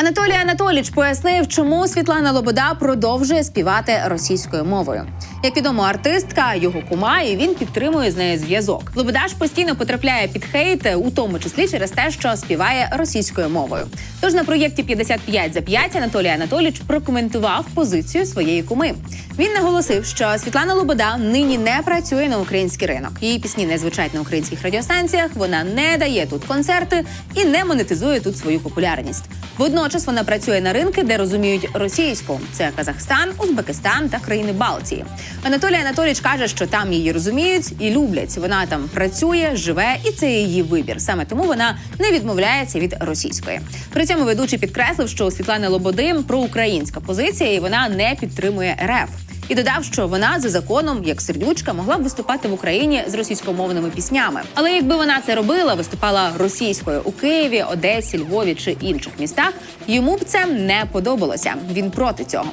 Анатолій Анатоліч пояснив, чому Світлана Лобода продовжує співати російською мовою. Як відомо, артистка його кума, і він підтримує з нею зв'язок. Лобода ж постійно потрапляє під хейт, у тому числі через те, що співає російською мовою. Тож на проєкті «55 за 5» Анатолій Анатоліч прокоментував позицію своєї куми. Він наголосив, що Світлана Лобода нині не працює на український ринок. Її пісні не звучать на українських радіостанціях. Вона не дає тут концерти і не монетизує тут свою популярність. Водночас вона працює на ринки, де розуміють російську. Це Казахстан, Узбекистан та країни Балтії. Анатолій Анатолійович каже, що там її розуміють і люблять. Вона там працює, живе, і це її вибір. Саме тому вона не відмовляється від російської. При цьому ведучий підкреслив, що у Світлани Лободим проукраїнська позиція, і вона не підтримує РФ. І додав, що вона за законом, як сердючка, могла б виступати в Україні з російськомовними піснями. Але якби вона це робила, виступала російською у Києві, Одесі, Львові чи інших містах, йому б це не подобалося. Він проти цього.